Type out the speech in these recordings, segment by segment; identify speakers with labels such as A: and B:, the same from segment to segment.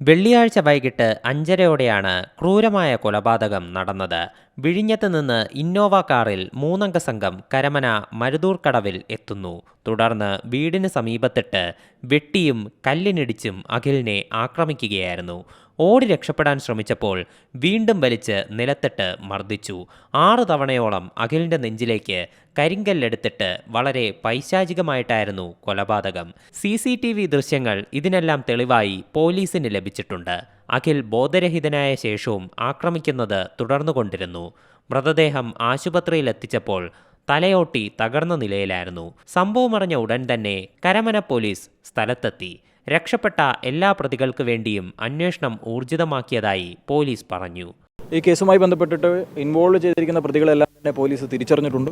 A: വെള്ളിയാഴ്ച വൈകിട്ട് അഞ്ചരയോടെയാണ് ക്രൂരമായ കൊലപാതകം നടന്നത്. വിഴിഞ്ഞത്ത് നിന്ന് ഇന്നോവ കാറിൽ മൂന്നംഗ സംഘം കരമന മരുതൂർക്കടവിൽ എത്തുന്നു. തുടർന്ന് വീടിന് സമീപത്തിട്ട് വെട്ടിയും കല്ലിനിടിച്ചും അഖിലിനെ ആക്രമിക്കുകയായിരുന്നു. ഓടി രക്ഷപ്പെടാൻ ശ്രമിച്ചപ്പോൾ വീണ്ടും വലിച്ച് നിലത്തിട്ട് മർദ്ദിച്ചു. ആറു തവണയോളം അഖിലിന്റെ നെഞ്ചിലേക്ക് കരിങ്കല്ലെടുത്തിട്ട് വളരെ പൈശാചികമായിട്ടായിരുന്നു കൊലപാതകം. സി സി ടി വി ദൃശ്യങ്ങൾ ഇതിനെല്ലാം തെളിവായി പോലീസിന് ലഭിച്ചിട്ടുണ്ട്. അഖിൽ ബോധരഹിതനായ ശേഷവും ആക്രമിക്കുന്നത് തുടർന്നുകൊണ്ടിരുന്നു മൃതദേഹം ആശുപത്രിയിൽ എത്തിച്ചപ്പോൾ തലയോട്ടി തകർന്ന നിലയിലായിരുന്നു. സംഭവമറിഞ്ഞ ഉടൻ തന്നെ കരമന പോലീസ് സ്ഥലത്തെത്തി. രക്ഷപ്പെട്ട എല്ലാ പ്രതികൾക്ക് വേണ്ടിയും അന്വേഷണം ഊർജിതമാക്കിയതായി പോലീസ് പറഞ്ഞു.
B: ഈ കേസുമായി ബന്ധപ്പെട്ടിട്ട് ഇൻവോൾവ് ചെയ്തിരിക്കുന്ന പ്രതികളെല്ലാം തന്നെ പോലീസ് തിരിച്ചറിഞ്ഞിട്ടുണ്ട്.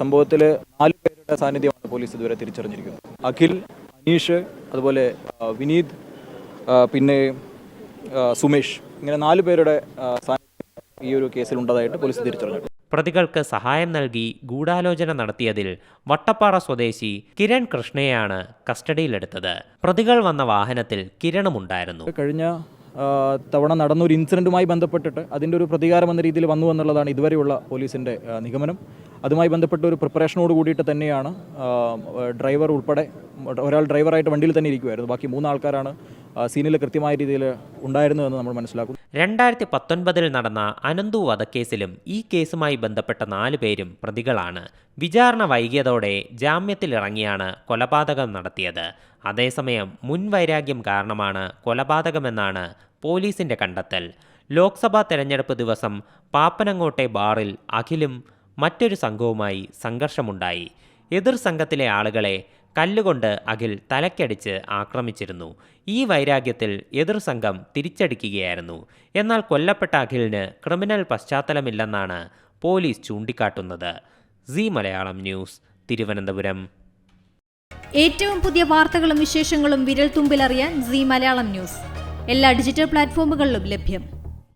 B: സംഭവത്തിൽ നാല് പേരുടെ സാന്നിധ്യമാണ് പോലീസ് ഇതുവരെ തിരിച്ചറിഞ്ഞിരിക്കുന്നത്. അഖിൽ അനീഷ് അതുപോലെ വിനീത് പിന്നെ സുമേഷ്. ഇങ്ങനെ നാല് പേരുടെ സാന്നിധ്യം ഈ ഒരു കേസിൽ ഉണ്ടതായിട്ട് പോലീസ് തിരിച്ചറിഞ്ഞിട്ടുണ്ട്.
A: പ്രതികൾക്ക് സഹായം നൽകി ഗൂഢാലോചന നടത്തിയതിൽ വട്ടപ്പാറ സ്വദേശി കിരൺ കൃഷ്ണയെയാണ് കസ്റ്റഡിയിലെടുത്തത്. പ്രതികൾ വന്ന വാഹനത്തിൽ കിരണമുണ്ടായിരുന്നു.
B: കഴിഞ്ഞ തവണ നടന്ന ഒരു ഇൻസിഡന്റുമായി ബന്ധപ്പെട്ടിട്ട് അതിന്റെ ഒരു പ്രതികാരം എന്ന രീതിയിൽ വന്നു എന്നുള്ളതാണ് ഇതുവരെയുള്ള പോലീസിന്റെ നിഗമനം. അതുമായി ബന്ധപ്പെട്ട ഒരു പ്രിപ്പറേഷനോട് കൂടിയിട്ട് തന്നെയാണ് ഡ്രൈവർ ഉൾപ്പെടെ ഒരാൾ ഡ്രൈവറായിട്ട് വണ്ടിയിൽ തന്നെ ഇരിക്കുമായിരുന്നു ബാക്കി മൂന്ന് ആൾക്കാരാണ് സീനിൽ കൃത്യമായ രീതിയിൽ ഉണ്ടായിരുന്നതെന്ന് നമ്മൾ മനസ്സിലാക്കും
A: രണ്ടായിരത്തി പത്തൊൻപതിൽ നടന്ന അനന്തു വധക്കേസിലും ഈ കേസുമായി ബന്ധപ്പെട്ട നാല് പേരും പ്രതികളാണ്. വിചാരണ വൈകിയതോടെ ജാമ്യത്തിലിറങ്ങിയാണ് കൊലപാതകം നടത്തിയത്. അതേസമയം മുൻവൈരാഗ്യം കാരണമാണ് കൊലപാതകമെന്നാണ് പോലീസിന്റെ കണ്ടെത്തൽ. ലോക്സഭാ തെരഞ്ഞെടുപ്പ് ദിവസം പാപ്പനങ്ങോട്ടെ ബാറിൽ അഖിലും മറ്റൊരു സംഘവുമായി സംഘർഷമുണ്ടായി. എതിർ സംഘത്തിലെ ആളുകളെ കല്ലുകൊണ്ട് അഖിൽ തലക്കടിച്ച് ആക്രമിച്ചിരുന്നു. ഈ വൈരാഗ്യത്തിൽ എതിർ സംഘം തിരിച്ചടിക്കുകയായിരുന്നു. എന്നാൽ കൊല്ലപ്പെട്ട അഖിലിന് ക്രിമിനൽ പശ്ചാത്തലമില്ലെന്നാണ് പോലീസ് ചൂണ്ടിക്കാട്ടുന്നത്. സി മലയാളം ന്യൂസ് തിരുവനന്തപുരം.
C: ഏറ്റവും പുതിയ വാർത്തകളും വിശേഷങ്ങളും വിരൽ തുമ്പിലറിയാൻ സി മലയാളം ന്യൂസ്. എല്ലാ ഡിജിറ്റൽ പ്ലാറ്റ്ഫോമുകളിലും ലഭ്യം.